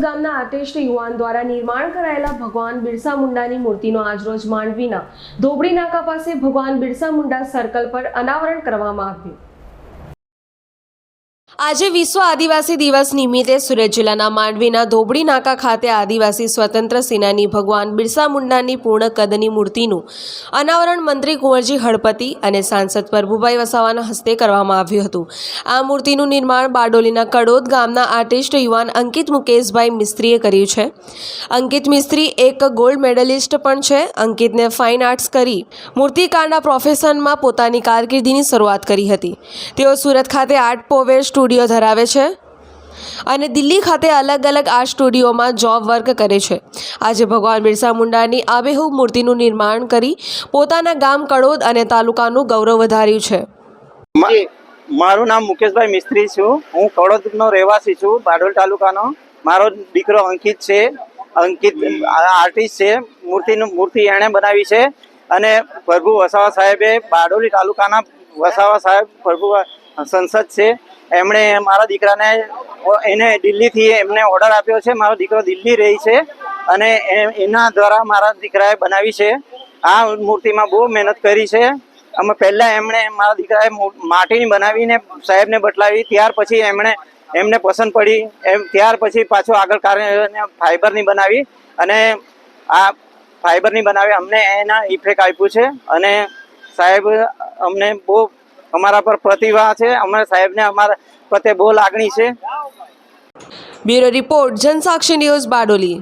ગામના આર્ટિસ્ટ યુવાન દ્વારા નિર્માણ કરાયેલા ભગવાન બિરસા મુંડાની મૂર્તિનો આજરોજ માંડવીના ધોબડી નાકા પાસે ભગવાન બિરસા મુંડા સર્કલ પર અનાવરણ કરવામાં આવ્યું. આજે વિશ્વ આદિવાસી દિવસ નિમિત્તે સુરત જિલ્લાના માંડવીના ધોબડી નાકા ખાતે આદિવાસી સ્વતંત્ર સેનાની ભગવાન બિરસા મુંડાની પૂર્ણ કદની મૂર્તિનું અનાવરણ મંત્રી કુંવરજી હળપતિ અને સાંસદ પ્રભુભાઈ વસાવાના હસ્તે કરવામાં આવ્યું હતું. આ મૂર્તિનું નિર્માણ બારડોલીના કડોદ ગામના આર્ટિસ્ટ યુવાન અંકિત મુકેશભાઈ મિસ્ત્રીએ કર્યું છે. અંકિત મિસ્ત્રી એક ગોલ્ડ મેડલિસ્ટ પણ છે. અંકિતને ફાઇન આર્ટ્સ કરી મૂર્તિકારના પ્રોફેશનમાં પોતાની કારકિર્દીની શરૂઆત કરી હતી. તેઓ સુરત ખાતે આર્ટ પોવેર સ્ટુડિયો ધરાવે છે અને દિલ્હી ખાતે અલગ અલગ આ સ્ટુડિયોમાં જોબ વર્ક કરે છે. આજે ભગવાન બિરસા મુંડાની આબેહૂબ મૂર્તિનું નિર્માણ કરી પોતાના ગામ કડોદ અને તાલુકાનું ગૌરવ વધાર્યું છે. મારું નામ મુકેશભાઈ મિસ્ત્રી છું. હું કડોદનો રહેવાસી છું, બારડોલ તાલુકાનો. મારો દીકરો અંકિત છે. અંકિત આર્ટિસ્ટ છે. મૂર્તિનું, મૂર્તિ એણે બનાવી છે. અને પ્રભુ વસાવા સાહેબે બારડોલી તાલુકાના વસાવા સાહેબ પ્રભુ સંસદ છે. એમણે મારા દીકરાને એને દિલ્હીથી એમને ઓર્ડર આપ્યો છે. મારો દીકરો દિલ્હી રહી છે અને એના દ્વારા મારા દીકરાએ બનાવી છે. આ મૂર્તિમાં બહુ મહેનત કરી છે. અમે પહેલાં એમણે મારા દીકરાએ માટીની બનાવીને સાહેબને બટલાવી ત્યાર પછી એમણે, એમને પસંદ પડી. એમ, ત્યાર પછી પાછો આગળ કાર્ય ફાઈબરની બનાવી અને આ ફાઈબરની બનાવી અમને એના ઇફેક્ટ આપ્યું છે. અને સાહેબ અમને બહુ અમારા પર પ્રતિભા છે. અમારા સાહેબને અમારા પ્રત્યે બહુ લાગણી છે. Bureau report Jansakshi news Bardoli.